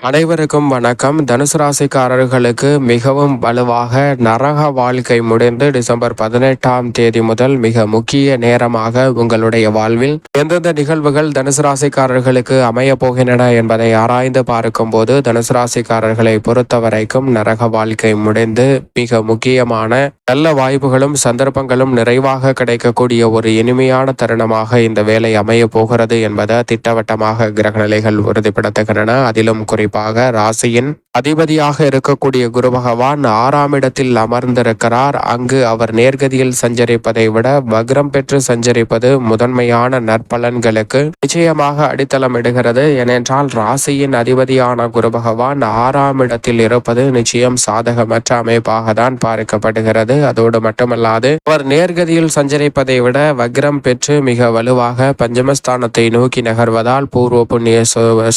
அனைவருக்கும் வணக்கம். தனுசு ராசிக்காரர்களுக்கு மிகவும் வலுவாக நரக வாழ்க்கை முடிந்து டிசம்பர் பதினெட்டாம் தேதி முதல் மிக முக்கிய நேரமாக உங்களுடைய வாழ்வில் எந்தெந்த நிகழ்வுகள் தனுசு ராசிக்காரர்களுக்கு அமைய போகின்றன என்பதை ஆராய்ந்து பார்க்கும்போது தனுசு ராசிக்காரர்களை பொறுத்தவரைக்கும் நரக வாழ்க்கை முடிந்து மிக முக்கியமான நல்ல வாய்ப்புகளும் சந்தர்ப்பங்களும் நிறைவாக கிடைக்கக்கூடிய ஒரு இனிமையான தருணமாக இந்த வேலை அமைய போகிறது என்பதை திட்டவட்டமாக கிரகநிலைகள் உறுதிப்படுத்துகின்றன. அதிலும் குறிப்பாக ராசியின் அதிபதியாக இருக்கக்கூடிய குரு பகவான் ஆறாம் இடத்தில் அமர்ந்திருக்கிறார். அங்கு அவர் நேர்கதியில் சஞ்சரிப்பதை விட வக்ரம் பெற்று சஞ்சரிப்பது முதன்மையான நற்பலன்களுக்கு நிச்சயமாக அடித்தளம் இடுகிறது. ஏனென்றால் ராசியின் அதிபதியான குரு பகவான் ஆறாம் இடத்தில் இருப்பது நிச்சயம் சாதகமற்ற அமைப்பாக தான் பார்க்கப்படுகிறது. அதோடு மட்டுமல்லாது அவர் நேர்கதியில் சஞ்சரிப்பதை விட வக்ரம் பெற்று மிக வலுவாக பஞ்சமஸ்தானத்தை நோக்கி நகர்வதால் பூர்வ புண்ணிய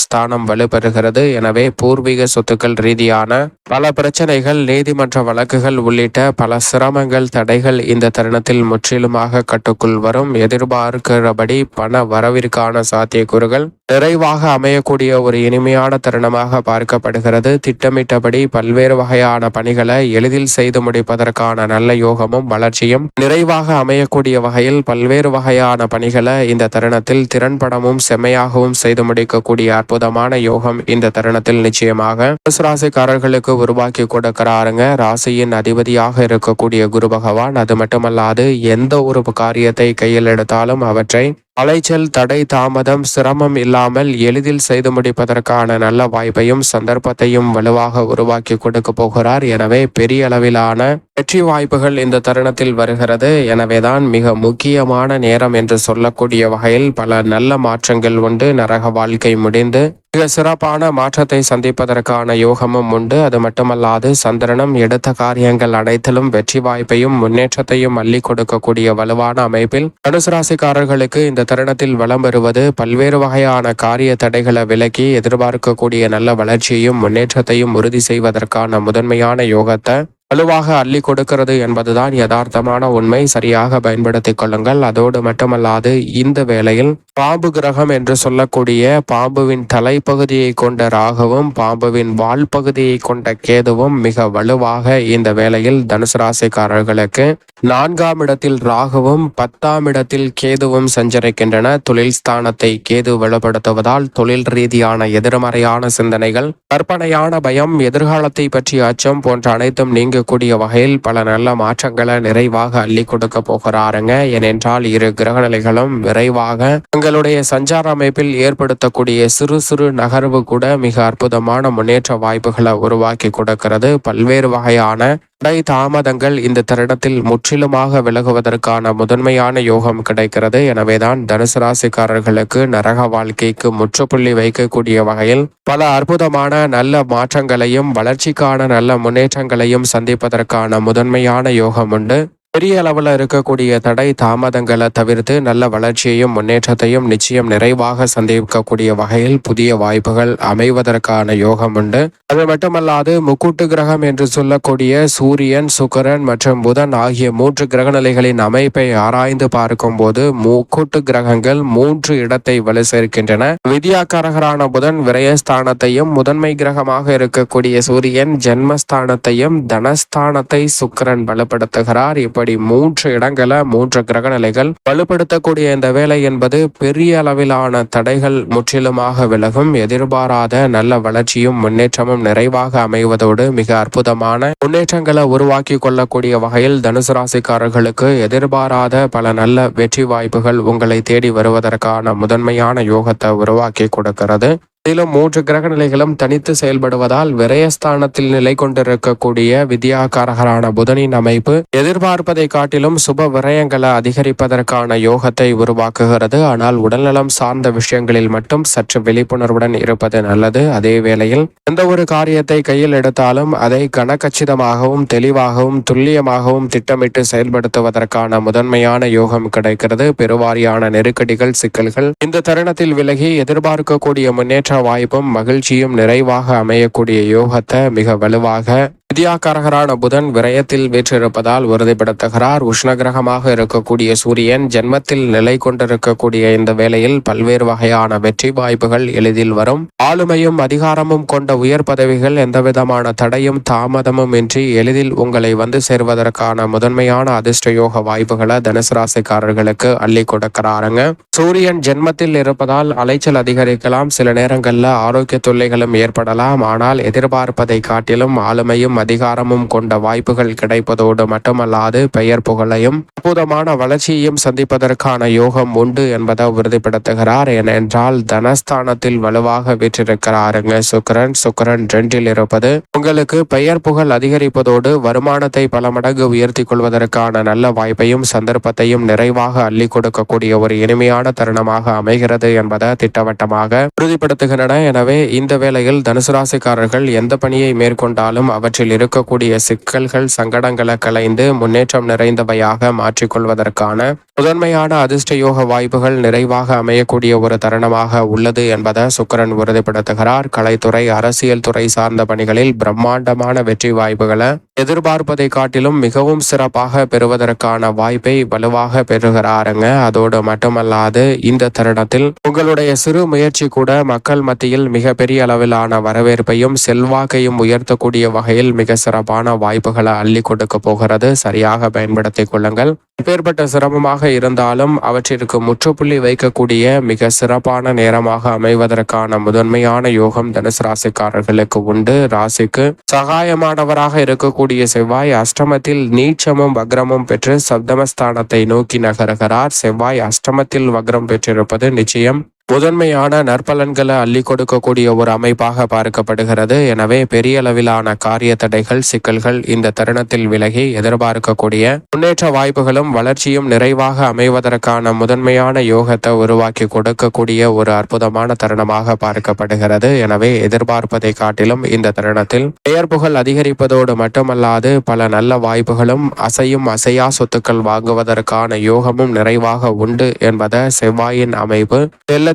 ஸ்தானம் வலுப்பெறுகிறது. எனவே பூர்வீக சொத்துக்கள் ரீதியான பல பிரச்சனைகள் நீதிமன்ற வழக்குகள் உள்ளிட்ட பல சிரமங்கள் தடைகள் இந்த தருணத்தில் முற்றிலுமாக கட்டுக்குள் வரும். எதிர்பார்க்கிறபடி பண வரவிற்கான சாத்தியக்கூறுகள் நிறைவாக அமையக்கூடிய ஒரு இனிமையான தருணமாக பார்க்கப்படுகிறது. திட்டமிட்டபடி பல்வேறு வகையான பணிகளை எளிதில் செய்து முடிப்பதற்கான நல்ல யோகமும் வளர்ச்சியும் நிறைவாக அமையக்கூடிய வகையில் பல்வேறு வகையான பணிகளை இந்த தருணத்தில் திறன்படமும் செம்மையாகவும் செய்து முடிக்கக்கூடிய அற்புதமான யோகம் இந்த தருணத்தில் நிச்சயமாக ராசிக்காரர்களுக்கு உருவாக்கி கொடுக்கிறாருங்க. ராசியின் அதிபதியாக இருக்கக்கூடிய குரு பகவான் அது மட்டுமல்லாது எந்த ஒரு காரியத்தை கையில் எடுத்தாலும் அவற்றை அலைச்சல் தடை தாமதம் சிரமம் இல்லாமல் எளிதில் செய்து முடிப்பதற்கான நல்ல வாய்ப்பையும் சந்தர்ப்பத்தையும் வலுவாக உருவாக்கி கொடுக்க போகிறார். எனவே பெரிய அளவிலான வெற்றி வாய்ப்புகள் இந்த தருணத்தில் வருகிறது. எனவேதான் மிக முக்கியமான நேரம் என்று சொல்லக்கூடிய வகையில் பல நல்ல மாற்றங்கள் உண்டு. நரக வாழ்க்கை முடிந்து மிக சிறப்பான மாற்றத்தை சந்திப்பதற்கான யோகமும் உண்டு. அது மட்டுமல்லாது சந்திரனும் எடுத்த காரியங்கள் அனைத்திலும் வெற்றி வாய்ப்பையும் முன்னேற்றத்தையும் அள்ளி கொடுக்கக்கூடிய வலுவான அமைப்பில் தனுசு ராசிக்காரர்களுக்கு இந்த தருணத்தில் வலம் வருவது பல்வேறு வகையான காரிய தடைகளை விலக்கி எதிர்பார்க்கக்கூடிய நல்ல வளர்ச்சியையும் முன்னேற்றத்தையும் உறுதி செய்வதற்கான முதன்மையான யோகத்தை வலுவாக அள்ளி கொடுக்கிறது என்பதுதான் யதார்த்தமான உண்மை. சரியாக பயன்படுத்திக் கொள்ளுங்கள். அதோடு மட்டுமல்லாது இந்த வேளையில் பாம்பு கிரகம் என்று சொல்லக்கூடிய பாம்புவின் தலைப்பகுதியை கொண்ட ராகவும் பாம்புவின் வால் பகுதியை கொண்ட கேதுவும் மிக வலுவாக இந்த வேளையில் தனுசு ராசிக்காரர்களுக்கு நான்காம் இடத்தில் ராகுவும் பத்தாம் இடத்தில் கேதுவும் சஞ்சரிக்கின்றன. தொழில் ஸ்தானத்தை கேது வலுப்படுத்துவதால் தொழில் ரீதியான எதிர்மறையான சிந்தனைகள் கற்பனையான பயம் எதிர்காலத்தை பற்றிய அச்சம் போன்ற அனைத்தும் நீங்கக்கூடிய வகையில் பல நல்ல மாற்றங்களை நிறைவாக அள்ளி கொடுக்க போகிறாருங்க. ஏனென்றால் இரு கிரகநிலைகளும் விரைவாக உங்களுடைய சஞ்சார அமைப்பில் ஏற்படுத்தக்கூடிய சிறு சிறு நகர்வு கூட மிக அற்புதமான முன்னேற்ற வாய்ப்புகளை உருவாக்கி கொடுக்கிறது. பல்வேறு வகையான தடை தாமதங்கள் இந்த தருணத்தில் முற்றிலுமாக விலகுவதற்கான முதன்மையான யோகம் கிடைக்கிறது. எனவேதான் தனுசு ராசிக்காரர்களுக்கு நரக வாழ்க்கைக்கு முற்றுப்புள்ளி வைக்கக்கூடிய வகையில் பல அற்புதமான நல்ல மாற்றங்களையும் வளர்ச்சிக்கான நல்ல முன்னேற்றங்களையும் சந்திப்பதற்கான முதன்மையான யோகம் உண்டு. பெரிய அளவில் இருக்கக்கூடிய தடை தாமதங்களை தவிர்த்து நல்ல வளர்ச்சியையும் முன்னேற்றத்தையும் நிச்சயம் நிறைவாக சந்திக்கக்கூடிய வகையில் புதிய வாய்ப்புகள் அமைவதற்கான யோகம் உண்டு. அது மட்டுமல்லாது முக்கூட்டு கிரகம் என்று சொல்லக்கூடிய சூரியன் சுக்கிரன் மற்றும் புதன் ஆகிய மூன்று கிரகநிலைகளின் அமைப்பை ஆராய்ந்து பார்க்கும்போது முக்கூட்டு கிரகங்கள் மூன்று இடத்தை வலு சேர்க்கின்றன. வித்யாக்காரகரான புதன் விரயஸ்தானத்தையும் முதன்மை கிரகமாக இருக்கக்கூடிய சூரியன் ஜென்மஸ்தானத்தையும் தனஸ்தானத்தை சுக்கிரன் பலப்படுத்துகிறார் இப்படி மூன்று இடங்களை மூன்று கிரகநிலைகள் வலுப்படுத்தக்கூடிய இந்த வேலை என்பது பெரிய அளவிலான தடைகள் முற்றிலுமாக விலகும். எதிர்பாராத நல்ல வளர்ச்சியும் முன்னேற்றமும் நிறைவாக அமைவதோடு மிக அற்புதமான முன்னேற்றங்களை உருவாக்கி கொள்ளக்கூடிய வகையில் தனுசு ராசிக்காரர்களுக்கு எதிர்பாராத பல நல்ல வெற்றி வாய்ப்புகள் உங்களை தேடி வருவதற்கான முதன்மையான யோகத்தை உருவாக்கி கொடுக்கிறது. இதிலும் மூன்று கிரக நிலைகளும் தனித்து செயல்படுவதால் விரயஸ்தானத்தில் நிலை கொண்டிருக்கக்கூடிய வித்யாகாரகரான புதனின் அமைப்பு எதிர்பார்ப்பதை காட்டிலும் சுப விரயங்களை அதிகரிப்பதற்கான யோகத்தை உருவாக்குகிறது. ஆனால் உடல்நலம் சார்ந்த விஷயங்களில் மட்டும் சற்று விழிப்புணர்வுடன் இருப்பது நல்லது. அதே வேளையில் எந்த ஒரு காரியத்தை கையில் எடுத்தாலும் அதை கனகச்சிதமாகவும் தெளிவாகவும் துல்லியமாகவும் திட்டமிட்டு செயல்படுத்துவதற்கான முதன்மையான யோகம் கிடைக்கிறது. பெருவாரியான நெருக்கடிகள் சிக்கல்கள் இந்த தருணத்தில் விலகி எதிர்பார்க்கக்கூடிய முன்னேற்ற வாய்ப்பும் மகிழ்ச்சியும் நிறைவாக அமையக்கூடிய யோகத்தை மிக வலுவாக வித்யாகாரகரான புதன் விரயத்தில் வீற்றிருப்பதால் உறுதிப்படுத்துகிறார் உஷ்ணகிரகமாக இருக்கக்கூடிய சூரியன் ஜென்மத்தில் நிலை கொண்டிருக்கக்கூடிய இந்த வேளையில் பல்வேறு வகையான வெற்றி வாய்ப்புகள் எளிதில் வரும். ஆளுமையும் அதிகாரமும் கொண்ட உயர் பதவிகள் எந்தவிதமான தடையும் தாமதமும் இன்றி எளிதில் உங்களை வந்து சேர்வதற்கான முதன்மையான அதிர்ஷ்ட யோக வாய்ப்புகளை தனுசு ராசிக்காரர்களுக்கு அள்ளி கொடுக்கிறாருங்க. சூரியன் ஜென்மத்தில் இருப்பதால் அலைச்சல் அதிகரிக்கலாம். சில நேரங்களில் ஆரோக்கிய தொல்லைகளும் ஏற்படலாம். ஆனால் எதிர்பார்ப்பதை காட்டிலும் ஆளுமையும் அதிகாரமும் கொண்ட வாய்ப்புகள் கிடைப்பதோடு மட்டுமல்லாது பெயர் புகழையும் அற்புதமான வளர்ச்சியையும் சந்திப்பதற்கான யோகம் உண்டு என்பதை உறுதிப்படுத்துகிறார். ஏனென்றால் தனஸ்தானத்தில் வலுவாக வீற்றிருக்கிறாருங்க. சுக்கரன் சுக்கரன் ரெண்டில் இருப்பது உங்களுக்கு பெயர் புகழ் அதிகரிப்பதோடு வருமானத்தை பல மடங்கு உயர்த்தி கொள்வதற்கான நல்ல வாய்ப்பையும் சந்தர்ப்பத்தையும் நிறைவாக அள்ளி கொடுக்கக்கூடிய ஒரு இனிமையான தருணமாக அமைகிறது என்பதை திட்டவட்டமாக உறுதிப்படுத்துகின்றன. எனவே இந்த வேளையில் தனுசு ராசிக்காரர்கள் எந்த பணியை மேற்கொண்டாலும் அவற்றில் இருக்கக்கூடிய சிக்கல்கள் சங்கடங்களை கலைந்து முன்னேற்றம் நிறைந்தவையாக மாற்றிக்கொள்வதற்கான முதன்மையான அதிர்ஷ்ட யோக வாய்ப்புகள் நிறைவாக அமையக்கூடிய ஒரு தருணமாக உள்ளது என்பதை சுக்கரன் உறுதிப்படுத்துகிறார். கலைத்துறை அரசியல் துறை சார்ந்த பணிகளில் பிரம்மாண்டமான வெற்றி வாய்ப்புகளை எதிர்பார்ப்பதை காட்டிலும் மிகவும் சிறப்பாக பெறுவதற்கான வாய்ப்பை வலுவாக பெறுகிறாருங்க. அதோடு மட்டுமல்லாது இந்த தருணத்தில் உங்களுடைய சிறு முயற்சி கூட மக்கள் மத்தியில் மிகப்பெரிய அளவிலான வரவேற்பையும் செல்வாக்கையும் உயர்த்தக்கூடிய வகையில் மிக சிறப்பான வாய்ப்புகளை அள்ளி கொடுக்க போகிறது. சரியாக பயன்படுத்திக் கொள்ளுங்கள். எப்பேற்பட்ட சிரமமாக இருந்தாலும் அவற்றிற்கு முற்றுப்புள்ளி வைக்கக்கூடிய மிக சிறப்பான நேரமாக அமைவதற்கான முதன்மையான யோகம் தனுசு ராசிக்காரர்களுக்கு உண்டு. ராசிக்கு சகாயமானவராக இருக்கக்கூடிய செவ்வாய் அஷ்டமத்தில் நீச்சமும் வக்ரமும் பெற்று சப்தமஸ்தானத்தை நோக்கி நகருகிறார். செவ்வாய் அஷ்டமத்தில் வக்ரம் பெற்றிருப்பது நிச்சயம். முதன்மையான நற்பலன்களை அள்ளி கொடுக்கக்கூடிய ஒரு அமைப்பாக பார்க்கப்படுகிறது. எனவே பெரிய அளவிலான காரிய தடைகள் சிக்கல்கள் இந்த தருணத்தில் விலகி எதிர்பார்க்கக்கூடிய முன்னேற்ற வாய்ப்புகளும் வளர்ச்சியும் நிறைவாக அமைவதற்கான முதன்மையான யோகத்தை உருவாக்கி கொடுக்கக்கூடிய ஒரு அற்புதமான தருணமாக பார்க்கப்படுகிறது. எனவே எதிர்பார்ப்பதை காட்டிலும் இந்த தருணத்தில் பெயர் புகழ் அதிகரிப்பதோடு மட்டுமல்லாது பல நல்ல வாய்ப்புகளும் அசையும் அசையா சொத்துக்கள் வாங்குவதற்கான யோகமும் நிறைவாக உண்டு என்பதை செவ்வாயின் அமைப்பு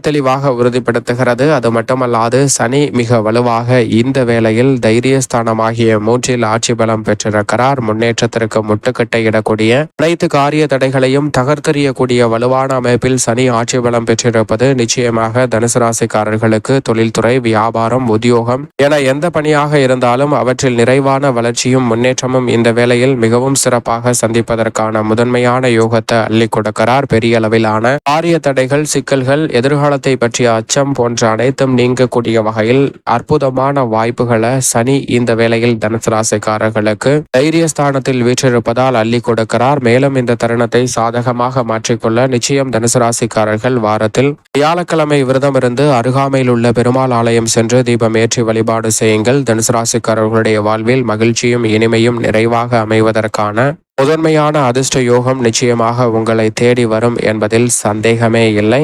தெளிவாக உறுதிப்படுத்துகிறது. அது மட்டுமல்லாது சனி மிக வலுவாக இந்த வேளையில் தைரியஸ்தானமாகிய மூன்றில் ஆட்சி பலம் பெற்றிருக்கிறார். முன்னேற்றத்திற்கு முட்டுக்கட்டையிடக்கூடிய அனைத்து காரிய தடைகளையும் தகர்த்தெறியக்கூடிய வலுவான அமைப்பில் சனி ஆட்சி பலம் பெற்றிருப்பது நிச்சயமாக தனுசு ராசிக்காரர்களுக்கு தொழில்துறை வியாபாரம் உத்தியோகம் என எந்த பணியாக இருந்தாலும் அவற்றில் நிறைவான வளர்ச்சியும் முன்னேற்றமும் இந்த வேளையில் மிகவும் சிறப்பாக சந்திப்பதற்கான முதன்மையான யோகத்தை அள்ளி கொடுக்கிறார். பெரிய அளவிலான காரிய தடைகள் சிக்கல்கள் எதிர்கால எதிர்காலத்தை பற்றிய அச்சம் போன்ற அனைத்தும் நீங்கக்கூடிய வகையில் அற்புதமான வாய்ப்புகளை சனி இந்த வேளையில் தனுசு ராசிக்காரர்களுக்கு தைரியஸ்தானத்தில் வீற்றிருப்பதால் அள்ளி கொடுக்கிறார். மேலும் இந்த தருணத்தை சாதகமாக மாற்றிக்கொள்ள நிச்சயம் தனுசு ராசிக்காரர்கள் வாரத்தில் வியாழக்கிழமை விரதம் இருந்து அருகாமையில் உள்ள பெருமாள் ஆலயம் சென்று தீபம் ஏற்றி வழிபாடு செய்யுங்கள். தனுசு ராசிக்காரர்களுடைய வாழ்வில் மகிழ்ச்சியும் இனிமையும் நிறைவாக அமைவதற்கான முதன்மையான அதிர்ஷ்ட யோகம் நிச்சயமாக உங்களை தேடி வரும் என்பதில் சந்தேகமே இல்லை.